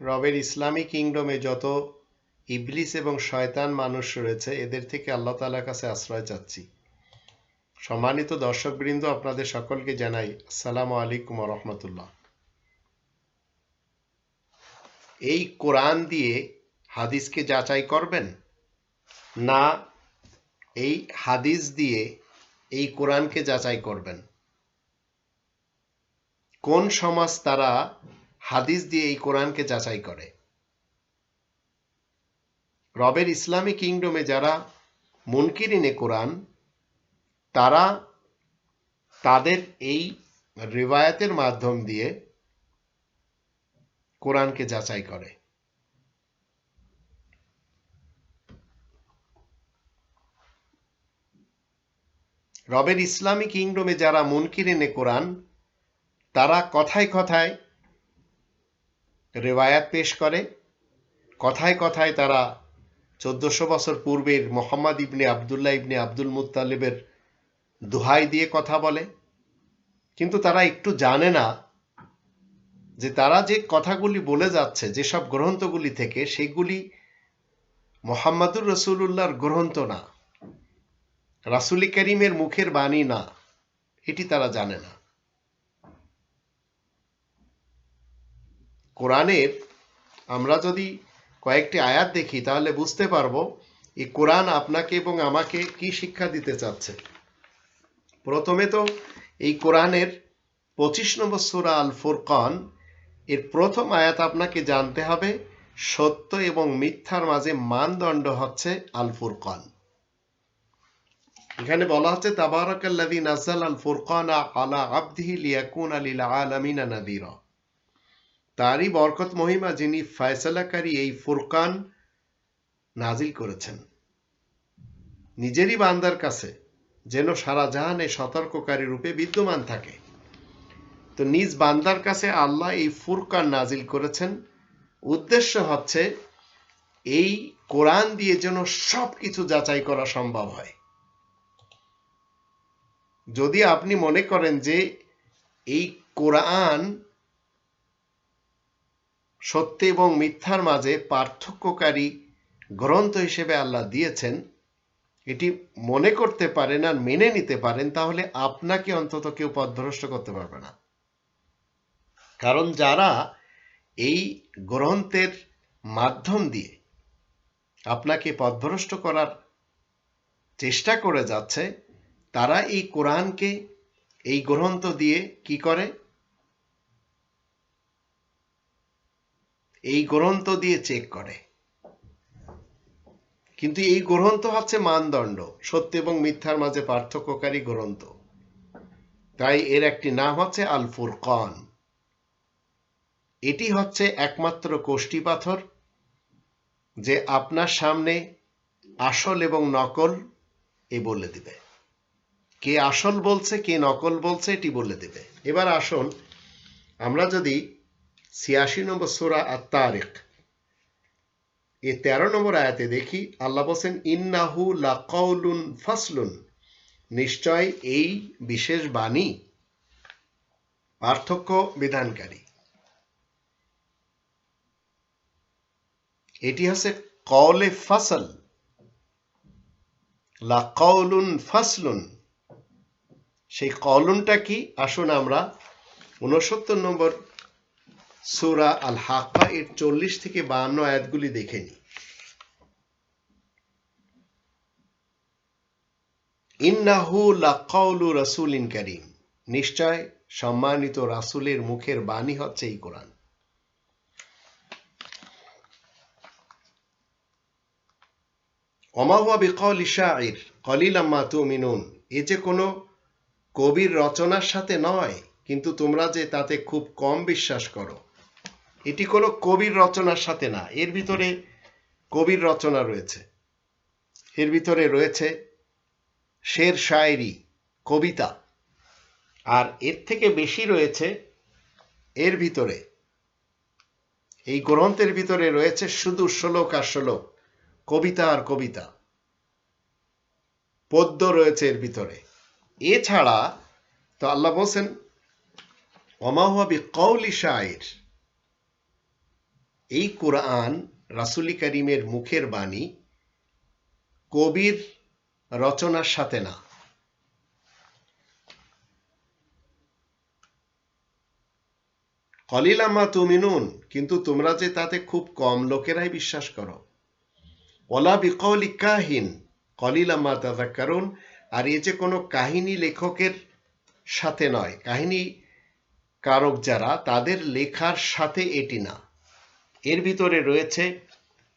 রবের ইসলামী কিংডমে যত ইবলিস এবং শয়তান মানুষ রয়েছে, এদের থেকে আল্লাহ তালার কাছে আশ্রয় চাচ্ছি। সম্মানিত দর্শকবৃন্দ, আপনাদের সকলকে জানাই আসসালামু আলাইকুম রহমতুল্লাহ। এই কোরআন দিয়ে হাদিসকে যাচাই করবেন না এই হাদিস দিয়ে এই কোরআনকে যাচাই করবেন? কোন সমাজ তারা হাদিস দিয়ে এই কোরআনকে যাচাই করে। রবের ইসলামী কিংডমে যারা মুনকিরিনে কোরআন, তারা তাদের এই রিবায়াতের মাধ্যম দিয়ে কোরআনকে যাচাই করে। রবের ইসলামী কিংডমে যারা মুনকিরিনে কোরআন, তারা কথায় কথায় রেওয়ায়াত পেশ করে। কথায় কথায় তারা চোদ্দশো বছর পূর্বের মোহাম্মদ ইবনে আবদুল্লাহ ইবনে আব্দুল মুতালিবের দোহাই দিয়ে কথা বলে। কিন্তু তারা একটু জানে না যে তারা যে কথাগুলি বলে যাচ্ছে, যেসব গ্রন্থগুলি থেকে, সেগুলি মোহাম্মদুর রসুল্লাহর গ্রন্থ না। রাসুলি করিমের মুখের বাণী না। এটি তারা জানে না। কোরআনের আমরা যদি কয়েকটি আয়াত দেখি, তাহলে বুঝতে পারব এই কোরআন আপনাকে এবং আমাকে কি শিক্ষা দিতে চাচ্ছে। প্রথমে তো এই কোরআনের পঁচিশ নম্বর সুরা আল ফুরকান এর প্রথম আয়াত আপনাকে জানতে হবে, সত্য এবং মিথ্যার মাঝে মানদণ্ড হচ্ছে আল ফুরকান এখানে বলা হচ্ছে, তাবারাকাল্লাযী নাযাল আল ফুরকান আলা আবদিহি লিয়াকুনা লিল আলামিনা নাযীরা। তারই বরকত মহিমা যিনি ফয়সালাকারী এই ফুরকান নাজিল করেছেন। নিজেরই বান্দার কাছে যেন সারা জাহানে সতর্ককারী রূপে বিদ্যমান থাকে। তো নিজ বান্দার কাছে আল্লাহ এই ফুরকান নাজিল করেছেন। উদ্দেশ্য হচ্ছে এই কোরআন দিয়ে যেন সব কিছু যাচাই করা সম্ভব হয়। যদি আপনি মনে করেন যে এই কোরআন সত্য এবং মিথ্যার মাঝে পার্থক্যকারী গ্রন্থ হিসেবে আল্লাহ দিয়েছেন। এটি মনে করতে পারেন আর মেনে নিতে পারেন, তাহলে আপনাকে অন্তত কেউ পথভ্রষ্ট করতে পারবে না। কারণ যারা এই গ্রন্থের মাধ্যম দিয়ে আপনাকে পথভ্রষ্ট করার চেষ্টা করে যাচ্ছে, তারা এই কোরআনকে, এই গ্রন্থ দিয়ে কি করে? এই গ্রন্থ দিয়ে চেক করে। কিন্তু এই গ্রন্থ হচ্ছে মানদণ্ড, সত্য এবং মিথ্যার মাঝে পার্থক্যকারী গ্রন্থ। তাই এর একটি নাম হচ্ছে আল ফুরকান এটি হচ্ছে একমাত্র কোষ্টি পাথর যে আপনার সামনে আসল এবং নকল এ বলে দিবে। কে আসল বলছে, কে নকল বলছে এটি বলে দেবে। এবার আসুন, আমরা যদি ছিয়াশি নম্বর সোরা আর তারিক এ তেরো নম্বর আয়াতে দেখি আল্লাহ বলছেন, ইন্নাহু লাকাউলুন ফাসলুন। নিশ্চয় এই বিশেষ বাণী পার্থক্য বিধানকারী। এটি হচ্ছে কওলে ফাসল। লাকাউলুন ফাসলুন। সেই কলুনটা কি? আসুন আমরা উনসত্তর নম্বর সুরা আল হাক্কা এর চল্লিশ থেকে বাহান্ন আয়াতগুলি দেখে নি ইন্নাহু লাকাউলু রাসুলিন করিম। নিশ্চয় সম্মানিত রাসুলের মুখের বাণী হচ্ছে এই কোরআন। অমাহুয়া বিকল ইশাইর কলিলাম্মা তুমিনুন। এ যে কোনো কবির রচনার সাথে নয়, কিন্তু তোমরা যে তাতে খুব কম বিশ্বাস করো। এটি কোনো কবির রচনার সাথে না। এর ভিতরে কবির রচনা রয়েছে। এর ভিতরে রয়েছে শের শায়েরি কবিতা। আর এর থেকে বেশি রয়েছে এর ভিতরে। এই গ্রন্থের ভিতরে রয়েছে শুধু শ্লোক আর শ্লোক, কবিতা আর কবিতা। পদ্য রয়েছে এর ভিতরে। এছাড়া তো আল্লাহ বলছেন অমাহুয়াবি কৌলি শায়ের। এই কোরআন রাসুলি করিমের মুখের বাণী কবির রচনার সাথে না। কলিলাম্মা তুমিনুন, কিন্তু তোমরা যে তাতে খুব কম লোকেরাই বিশ্বাস করো। ওলা বিকৌলি কাহিন কলিলাম্মা কারণ আর এ যে কোনো কাহিনী লেখকের সাথে নয়। কাহিনী কারক যারা, তাদের লেখার সাথে এটি না। এর ভিতরে রয়েছে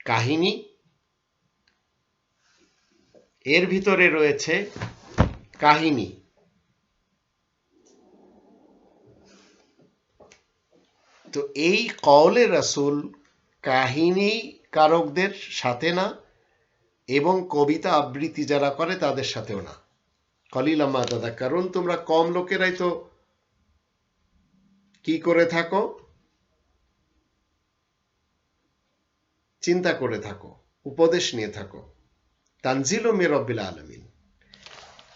কাহিনী, এর ভিতরে রয়েছে কাহিনী। তো এই কওলে রাসুল কাহিনী কারকদের সাথে না এবং কবিতা আবৃত্তি যারা করে তাদের সাথেও না। কলিলাম্মা দাদা, কারণ তোমরা কম লোকেরাই তো কি করে থাকো? চিন্তা করে থাকো, উপদেশ নিয়ে থাকো। তানজিল মে রব্বিল আলমিন।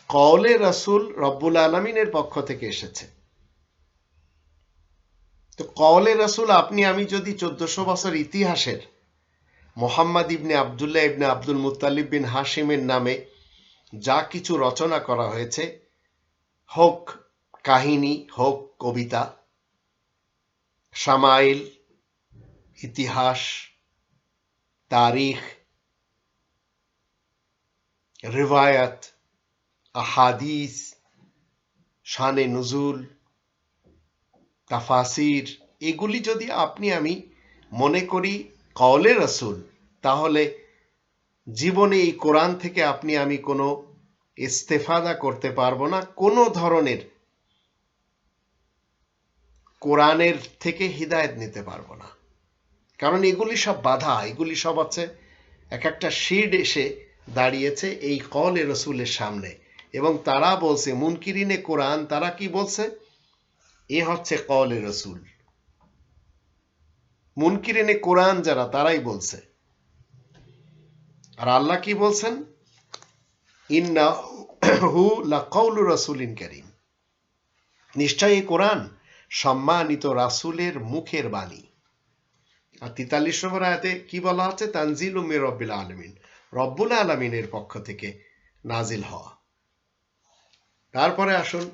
কওলে রাসূল রব্বুল আলমিনের পক্ষ থেকে এসেছে। তো কওলে রাসূল, আপনি, আমি যদি চোদ্দশো বছর ইতিহাসের মোহাম্মদ ইবনে আবদুল্লাহ ইবনে আব্দুল মুতালিব বিন হাসিমের নামে যা কিছু রচনা করা হয়েছে, হোক কাহিনী, হোক কবিতা, সামাইল, ইতিহাস তারিখ রিভায়াত আহাদিস শানে নজুল, তাফাসির, এগুলি যদি আপনি আমি মনে করি কওলে রসুল, তাহলে জীবনে এই কোরআন থেকে আপনি আমি কোনো ইস্তেফাদা করতে পারব না। কোনো ধরনের কোরআনের থেকে হিদায়ত নিতে পারব না। কারণ এগুলি সব বাধা, এগুলি সব আছে এক একটা শিড এসে দাঁড়িয়েছে এই কল রসুলের সামনে। এবং তারা বলছে, মুনকিরিনে কোরআন তারা কি বলছে? এ হচ্ছে কল রসুল। মুনকিরিনে কোরআন যারা, তারাই বলছে। আর আল্লাহ কি বলছেন? ইন্না হু লাকাউলু রাসূলিন কারীম নিশ্চয়ই কোরআন সম্মানিত রাসূলের মুখের বাণী। আর তিতাল্লিশ নম্বর আয়াতে কি বলা হচ্ছে? তানজিল উম্মে রব্বিল আলমিন। রব্বুল আলমিনের পক্ষ থেকে নাজিল হওয়া। তারপরে আসুন।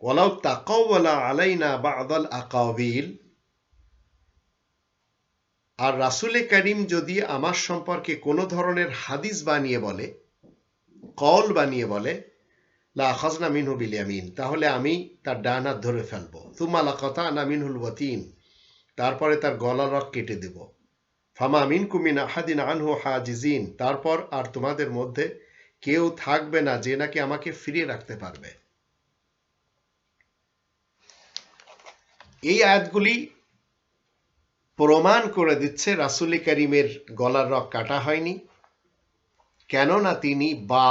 ওয়ালাউ তাকাওয়ালা আলাইনা বাদাল আকাবিল আর রাসুলে করিম যদি আমার সম্পর্কে কোনো ধরনের হাদিস বানিয়ে বলে কল বানিয়ে বলে, লা খাজনা মিনহু বিলিয়ামিন তাহলে আমি তার ডান হাত ধরে ফেলব। তুমা লাকতা না মিনহুল ওয়াতিন। তারপরে তার গলার রক কেটে দেব। ফামা মিন কুমিন আহাদিন আনহু হাজিজিন। তারপর আর তোমাদের মধ্যে কেউ থাকবে না যে নাকি আমাকে ফিরিয়ে রাখতে পারবে। এই আয়াতগুলি প্রমাণ করে দিচ্ছে রাসুলি করিমের গলার রক কাটা হয়নি। কেননা তিনি বা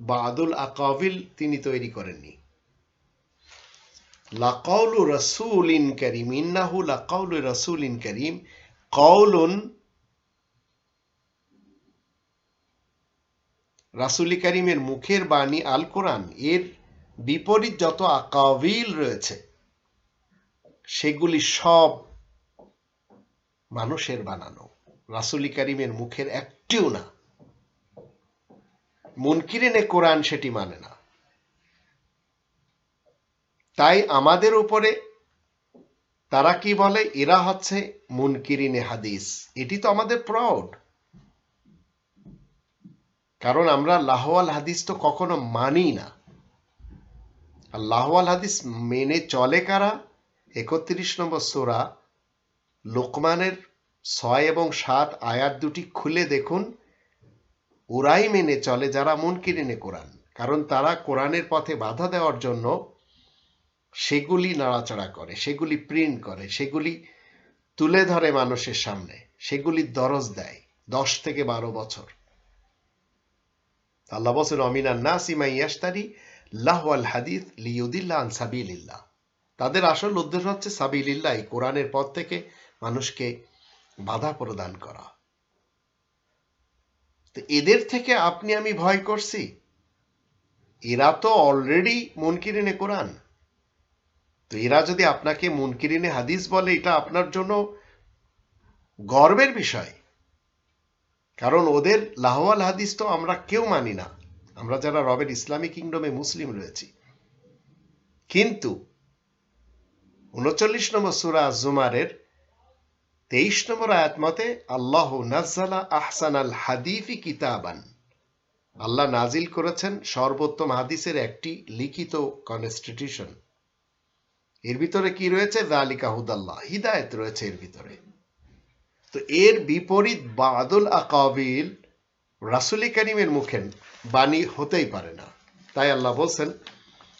বাদুল আকাবিল তিনি তৈরি করেননি। লাকাউলু রসুলিন করিম, ইন্নাহু লাকাউলু রসুলিন করিম রাসুলি করিমের মুখের বাণী আল কোরআন। এর বিপরীত যত আকাবিল রয়েছে, সেগুলি সব মানুষের বানানো। রাসুলি করিমের মুখের একটিও না। মুনকিরিনে কোরআন সেটি মানে না। তাই আমাদের উপরে তারা কি বলে? এরা হচ্ছে মুনকিরিনে হাদিস। এটি তো আমাদের প্রাউড কারণ আমরা লাহওয়াল হাদিস তো কখনো মানি না। আর লাহওয়াল হাদিস মেনে চলে কারা? একত্রিশ নম্বর সোরা লোকমানের ছয় এবং সাত আয়াত দুটি খুলে দেখুন। ওরাই মেনে চলে যারা মুনকিরিনে কোরআন। কারণ তারা কোরআনের পথে বাধা দেওয়ার জন্য সেগুলি নাড়াচাড়া করে, সেগুলি প্রিন্ট করে, সেগুলি তুলে ধরে মানুষের সামনে, সেগুলি দরজ দেয় দশ থেকে বারো বছর। আল্লাহ বলছেন অমিনান নাসিমাই ইয়াস্তারি লাহওয়াল হাদিস লিউদিল্লা আন সাবিলিল্লাহ। তাদের আসল উদ্দেশ্য হচ্ছে সাবিলিল্লাহ কোরআনের পথ থেকে মানুষকে বাধা প্রদান করা। তো এদের থেকে আপনি আমি ভয় করছি। এরা তো অলরেডি মুনকিরিনে কোরআন। তো এরা যদি আপনাকে মুনকিরিনে হাদিস বলে, এটা আপনার জন্য গর্বের বিষয়। কারণ ওদের লাহওয়াল হাদিস তো আমরা কেউ মানি না। আমরা যারা রবের ইসলামী কিংডমে মুসলিম রয়েছি। কিন্তু উনচল্লিশ নম্বর সুরা জুমারের তেইশ নম্বর আয়াত মতে, আল্লাহ নাজ্জালা আহসান আল হাদিফি কিতাবান। আল্লাহ নাজিল করেছেন সর্বোত্তম হাদিসের একটি লিখিত কনস্টিটিউশন এর ভিতরে কি রয়েছে? জালিকা হুদাল্লাহ। হিদায়ত রয়েছে এর ভিতরে। তো এর বিপরীত বাদুল আকাবিল রাসুলি করিমের মুখে বাণী হতেই পারে না। তাই আল্লাহ বলছেন,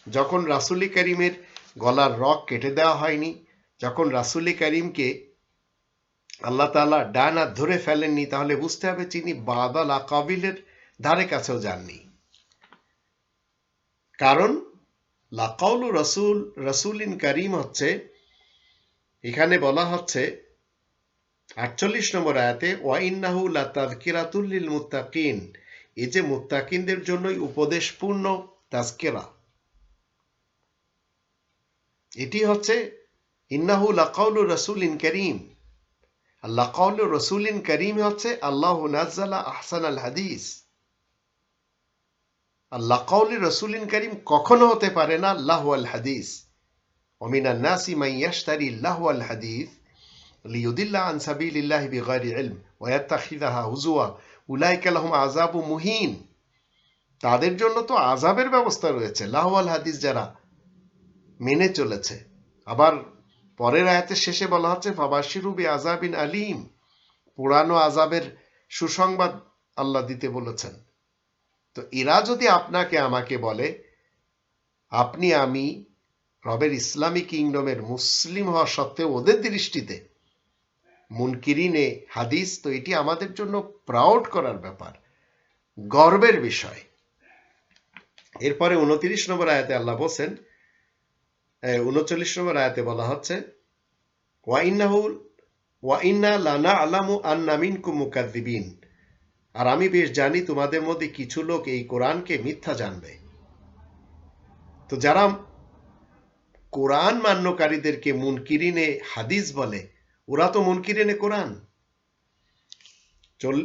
যখন রাসুলি করিমের গলার রক কেটে দেওয়া হয়নি, যখন রাসুলি করিমকে আল্লাহ তালা ডান হাত ধরে ফেলেননি, তাহলে বুঝতে হবে তিনি বাদাল আকাবিলের ধারে কাছেও যাননি। কারণ লাকাউলু রসুল, রসুলিন করিম হচ্ছে, এখানে বলা হচ্ছে আটচল্লিশ নম্বর আয়াতে ওয়াইন্নাহু লাতাজকিরাতুল্লিল মুত্তাকিন। এ যে মুত্তাকিনদের জন্যই উপদেশপূর্ণ তাজকেরা। এটি হচ্ছে ইন্নাহু লাকাউলু রসুলিন করিম। আল্লাহ লাকাউলু রসুলিন করিম হচ্ছে আল্লাহ নাজ্জালা আহসান আল হাদিস। আল্লাহ কাউলি রসুলিন করিম কখনো হতে পারে না আল্লাহ আল হাদিস অমিনা নাসি মাই ইয়াশতারি আল্লাহ আল হাদিস লিউদিল্লা আন সাবিলিল্লাহি বিগাইরি ইলম ওয়া ইয়াত্তাখিযাহা হুজুয়া উলাইকা লাহুম আযাবু মুহিন। তাদের জন্য তো আজাবের ব্যবস্থা রয়েছে। লাহওয়াল হাদিস যারা মেনে চলেছে। আবার পরের আয়াতের শেষে বলা হচ্ছে, ফাবাশিরু বি আজাবিন আলিম। পুরানো আজাবের সুসংবাদ আল্লাহ দিতে বলেছেন। তো এরা যদি আপনাকে আমাকে বলে, আপনি, আমি রবের ইসলামী কিংডমের মুসলিম হওয়া সত্ত্বেও ওদের দৃষ্টিতে মুনকিরিনে হাদিস, তো এটি আমাদের জন্য প্রাউড করার ব্যাপার, গর্বের বিষয়। এরপরে উনত্রিশ নম্বর আয়াতে আল্লাহ বলছেন উনচল্লিশ নম্বর আয়াতে বলা হচ্ছে ওয়াইন্নাহুল ওয়াইন্না লানা আলামু আন্নামিন কুমুকাদ্দিবিন আর আমি বেশ জানি তোমাদের মধ্যে কিছু লোক এই কোরআনকে মিথ্যা জানবে। তো যারা কোরআন মান্যকারীদেরকে মুনকিরিনে হাদিস বলে, ওরা তো মুনকিরিনে কোরআন। চল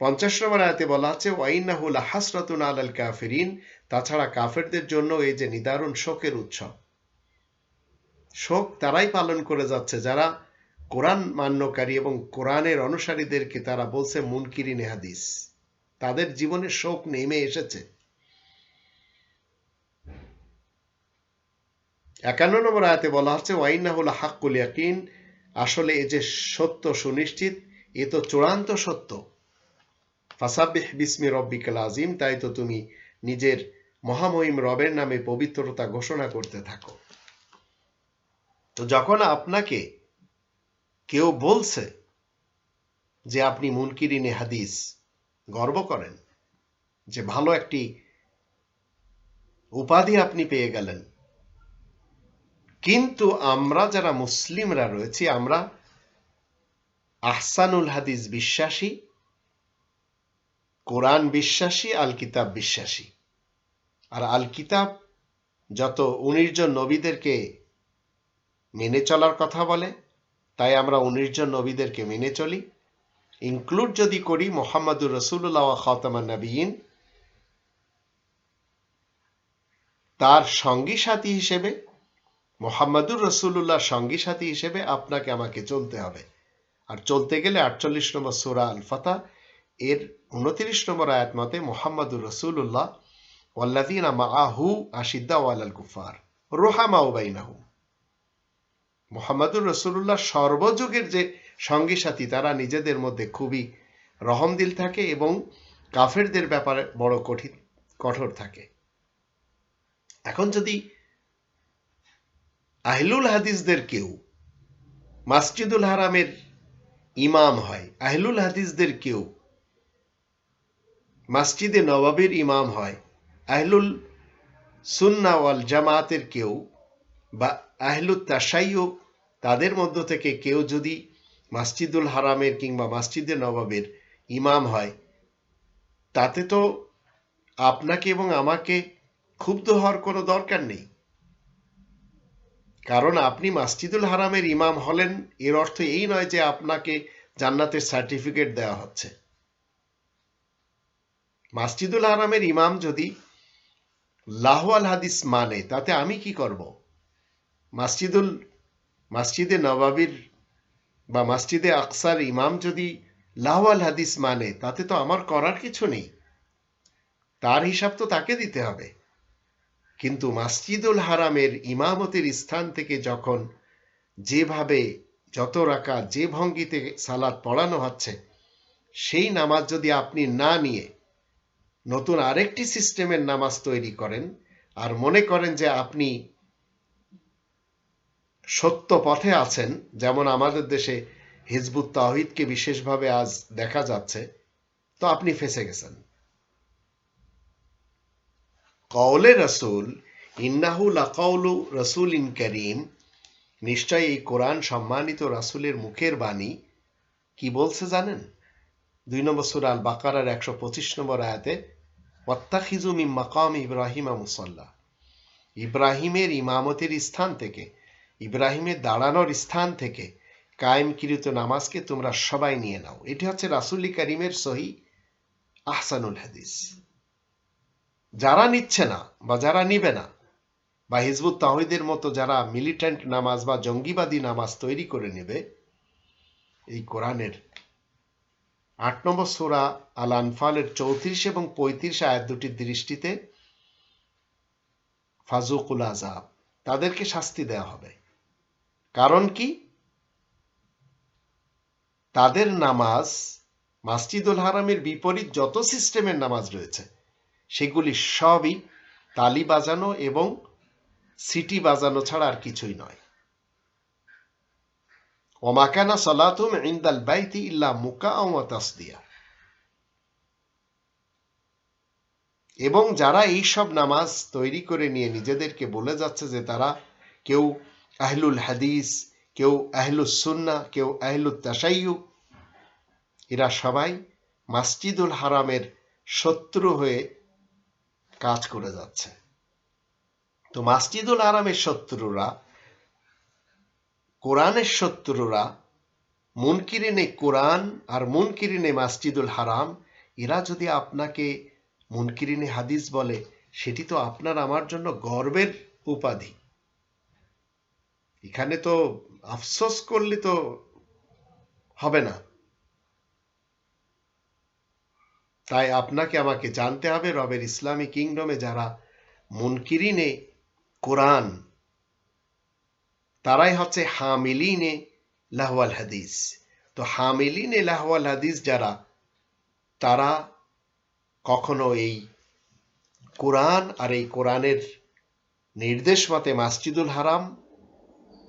পঞ্চাশ নম্বর আয়াতে বলা আছে ওয়াইনাহুল হাসরাতুন আলাল কাফিরিন তাছাড়া কাফেরদের জন্য এই যে নিদারুণ শোকের উৎসব। শোক তারাই পালন করে যাচ্ছে, যারা কোরআন মান্যকারী এবং কোরআনের অনুসারীদেরকে তারা বলছে মুনকিরিনে হাদিস। তাদের জীবনে শোক নেমে এসেছে। একান্ন নম্বর আয়াতে বলা হচ্ছে ওয়াইনা হল হাক্কুল ইয়াকিন। আসলে এ যে সত্য সুনিশ্চিত, এ তো চূড়ান্ত সত্য। ফাসাবিহ বিসমি রব্বিকাল আজিম তাই তো তুমি নিজের মহামহিম রবের নামে পবিত্রতা ঘোষণা করতে থাকো। তো যখন আপনাকে কেউ বলছে যে আপনি মুনকিরিনে হাদিস, গর্ব করেন যে ভালো একটি উপাধি আপনি পেয়ে গেলেন। কিন্তু আমরা যারা মুসলিমরা রয়েছি, আমরা আহসানুল হাদিস বিশ্বাসী, কোরআন বিশ্বাসী আল কিতাব বিশ্বাসী। আর আল কিতাব যত উনিশ জন নবীদেরকে মেনে চলার কথা বলে তাই আমরা উনিশ জন নবীদেরকে মেনে চলি। ইনক্লুড যদি করি মোহাম্মদুর রসুল্লাহ খতামান নবীন তার সঙ্গী সাথী হিসেবে, মোহাম্মদুর রসুল্লাহ সঙ্গী সাথী হিসেবে আপনাকে আমাকে চলতে হবে। আর চলতে গেলে আটচল্লিশ নম্বর সুরা আল ফাতা এর উনত্রিশ নম্বর আয়াত মতে মোহাম্মদুর রসুল্লাহ ওয়াল্লাদিনা মাআহু আশিদ্দা ওয়ালাল কুফার রোহামা ওবাইনাহু মোহাম্মদুর রসুল্লাহ সর্বযুগের যে সঙ্গী সাথী তারা নিজেদের মধ্যে খুবই রহমদিল থাকে এবং কাফেরদের ব্যাপারে বড় কঠিন, কঠোর থাকে। এখন যদি আহলুল হাদিসদের কেউ, মাসজিদুল হারামের ইমাম হয়, আহলুল হাদিসদের কেউ মসজিদে নবাবের ইমাম হয়, আহলুল সুন্না ওয়াল জামাতের কেউ বা আহলুত তাসাইয়ুক তাদের মধ্য থেকে কেউ যদি মাসজিদুল হারামের কিংবা মসজিদে নবাবের ইমাম হয়, তাতে তো আপনাকে এবং আমাকে ক্ষুব্ধ হওয়ার কোনো দরকার নেই। কারণ আপনি মাসজিদুল হারামের ইমাম হলেন, এর অর্থ এই নয় যে আপনাকে জান্নাতের সার্টিফিকেট দেওয়া হচ্ছে। মাসজিদুল হারামের ইমাম যদি লাহওয়াল হাদিস মানে তাতে আমি কি করব? মসজিদুল, মাসজিদে নবাবির বা মাসজিদে আকসার ইমাম যদি লাহওয়াল হাদিস মানে তাতে তো আমার করার কিছু নেই। তার হিসাব তো তাকে দিতে হবে। কিন্তু মাসজিদুল হারামের ইমামতির স্থান থেকে যখন যেভাবে যত রাখা যে ভঙ্গিতে সালাদ পড়ানো হচ্ছে, সেই নামাজ যদি আপনি না নিয়ে নতুন আরেকটি সিস্টেমের নামাজ তৈরি করেন, আর মনে করেন যে আপনি সত্য পথে আছেন, যেমন আমাদের দেশে হিজবুত তাহিদকে বিশেষভাবে আজ দেখা যাচ্ছে, তো আপনি ফেসে গেছেন। কওলে রসুল, ইন্নাহু লাকাউলু রসুল ইন করিম, নিশ্চয় এই কোরআন সম্মানিত রাসুলের মুখের বাণী কি বলছে জানেন? দুই নম্বর সুরা আল বাকারার একশো পঁচিশ নম্বর আয়াতে ওয়াত্তাখিজু মিম মাকাম ইব্রাহিমা মুসল্লা। ইব্রাহিমের ইমামতের স্থান থেকে ইব্রাহিমের দাঁড়ানোর স্থান থেকে কায়েমকৃত নামাজকে তোমরা সবাই নিয়ে নাও। এটি হচ্ছে রাসুল্লি করিমের সহি আহসানুল হাদিস। যারা নিচ্ছে না বা যারা নিবে না বা হিজবুত তাহিদের মতো যারা মিলিটেন্ট নামাজ বা জঙ্গিবাদী নামাজ তৈরি করে নেবে, এই কোরআনের আট নম্বর সোরা আল আনফালের চৌত্রিশ এবং পঁয়ত্রিশ আয়াত দুটির দৃষ্টিতে ফাজুকুল আজাব তাদেরকে শাস্তি দেওয়া হবে। কারণ কি? তাদের নামাজ মাসজিদুল হারামের বিপরীত যত সিস্টেমের নামাজ রয়েছে, সেগুলি সবই তালি বাজানো এবং সিটি বাজানো ছাড়া আর কিছুই নয়। ওমাকানা সলাতুম ইন্দাল বাইতি ইল্লা মুকা তাসদিয়া। এবং যারা এই সব নামাজ তৈরি করে নিয়ে নিজেদেরকে বলে যাচ্ছে যে তারা কেউ আহলুল হাদিস কেউ আহলুস সুন্না কেউ আহলুল তাসাইয়ু এরা সবাই মাসজিদুল হারামের শত্রু হয়ে কাজ করে যাচ্ছে। তো মাসজিদুল হারামের শত্রুরা, কোরআনের শত্রুরা, মুনকিরিনে কোরআন আর মুনকিরিনে মাসজিদুল হারাম, এরা যদি আপনাকে মুনকিরিনে হাদিস বলে, সেটি তো আপনার, আমার জন্য গর্বের উপাধি। এখানে তো আফসোস করলে তো হবে না। তাই আপনাকে আমাকে জানতে হবে রবের ইসলামী কিংডমে যারা মুনকিরিনে কোরআন, তারাই হচ্ছে হামিলিনে লাহওয়াল হাদিস। তো হামিলিনে লাহওয়াল হাদিস যারা, তারা কখনো এই কোরআন আর এই কোরআনের নির্দেশ মতে মাসজিদুল হারাম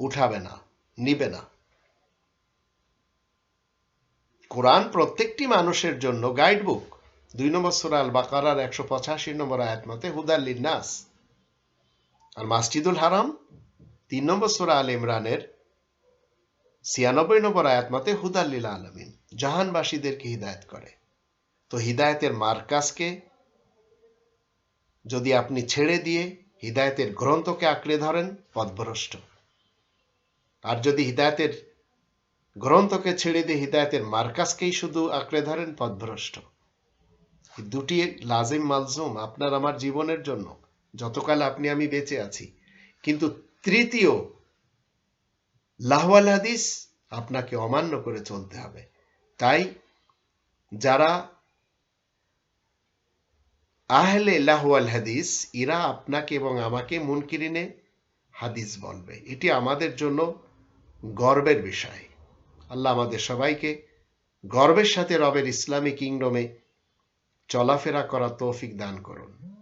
উঠাবে না, নিবে না। কোরআন প্রত্যেকটি মানুষের জন্য গাইড বুক দুই নম্বর সুরা আল বাকারার একশো পঁচাশি নম্বর আয়াত মতে হুদাল্লিন নাস আর মাসজিদুল হারাম, তিন নম্বর সুরা আল ইমরানের ছিয়ানব্বই নম্বর আয়াত মতে হুদাল্লিল আলমিন জাহানবাসীদেরকে হিদায়ত করে? তো হিদায়তের মার্কাসকে যদি আপনি ছেড়ে দিয়ে হিদায়তের গ্রন্থকে আঁকড়ে ধরেন পদভ্রষ্ট আর যদি হিদায়তের গ্রন্থকে ছেড়ে দিয়ে হিদায়তের মার্কাসকেই শুধু আঁকড়ে ধরেন পদভ্রষ্ট দুটি লাজিম মালজুম আপনার আমার জীবনের জন্য, যতকাল আপনি আমি বেঁচে আছি। কিন্তু তৃতীয় লাহওয়াল হাদিস আপনাকে অমান্য করে চলতে হবে। তাই যারা আহলে লাহওয়াল হাদিস, এরা আপনাকে এবং আমাকে মুনকিরিনে হাদিস বলবে। এটি আমাদের জন্য গর্বের বিষয়। আল্লাহ আমাদের সবাইকে গর্বের সাথে রবের ইসলামী কিংডমে চলাফেরা করা তৌফিক দান করুন।